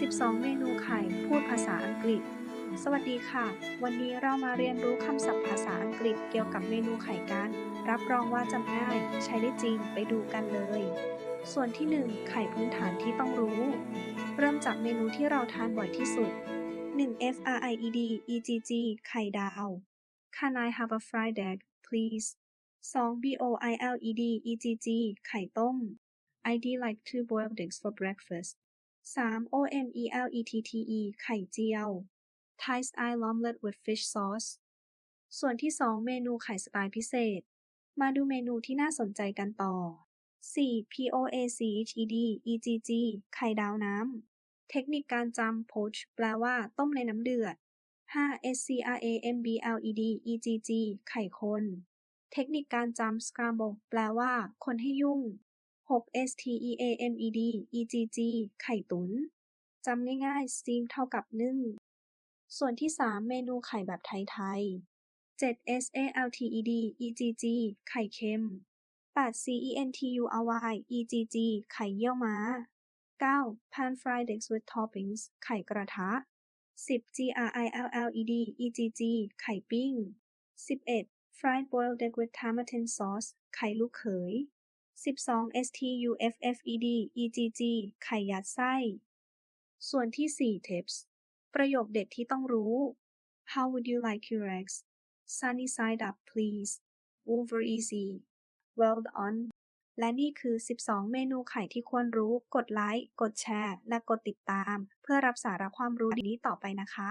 12 เมนูไข่พูดภาษาอังกฤษ สวัสดีค่ะ วันนี้เรามาเรียนรู้คำศัพท์ภาษาอังกฤษเกี่ยวกับเมนูไข่กัน รับรองว่าจำง่าย ใช้ได้จริงไปดูกันเลย ส่วนที่ 1 ไข่พื้นฐานที่ต้องรู้ เริ่มจากเมนูที่เราทานบ่อยที่สุด 1. F R I E D E G G ไข่ดาว Can I have a fried egg please 2. B O I L E D E G G ไข่ต้ม I'd like two boiled eggs for breakfast 3. O M E L E T T E ไข่เจียว Thai style omelette with fish sauce ส่วนที่ 2 เมนูไข่สไตล์พิเศษ มาดูเมนูที่น่าสนใจกันต่อ 4. P O A C H E D E G G ไข่ดาวน้ำ เทคนิคการจำ poach แปลว่าต้มในน้ำเดือด 5. S C R A M B L E D E G G ไข่คน เทคนิคการจำ scramble แปลว่า คนให้ยุ่ง 6. S T E A M E D E G G ไข่ตุ๋นจำง่ายๆ steam เท่ากับนึ่ง ส่วนที่ 3 เมนูไข่แบบไทยๆ 7. S A L T E D E G G ไข่เค็ม 8. C E N T U R Y E G G ไข่เยี่ยวม้า 9. pan fried eggs with toppings ไข่กระทะ 10. G R I L L E D E G G ไข่ปิ้ง 11. fried boiled egg with tamarind sauce ไข่ลูกเขย 12. S T U F F E D E G G ไข่ยัดไส้ ส่วนที่ 4 tips ประโยคเด็ดที่ต้องรู้ How would you like your eggs Sunny side up please Over easy Well done และนี่คือ 12 เมนูไข่ที่ควรรู้ กดไลค์ กดแชร์ และกดติดตาม เพื่อรับสาระความรู้ดีๆต่อไปนะคะ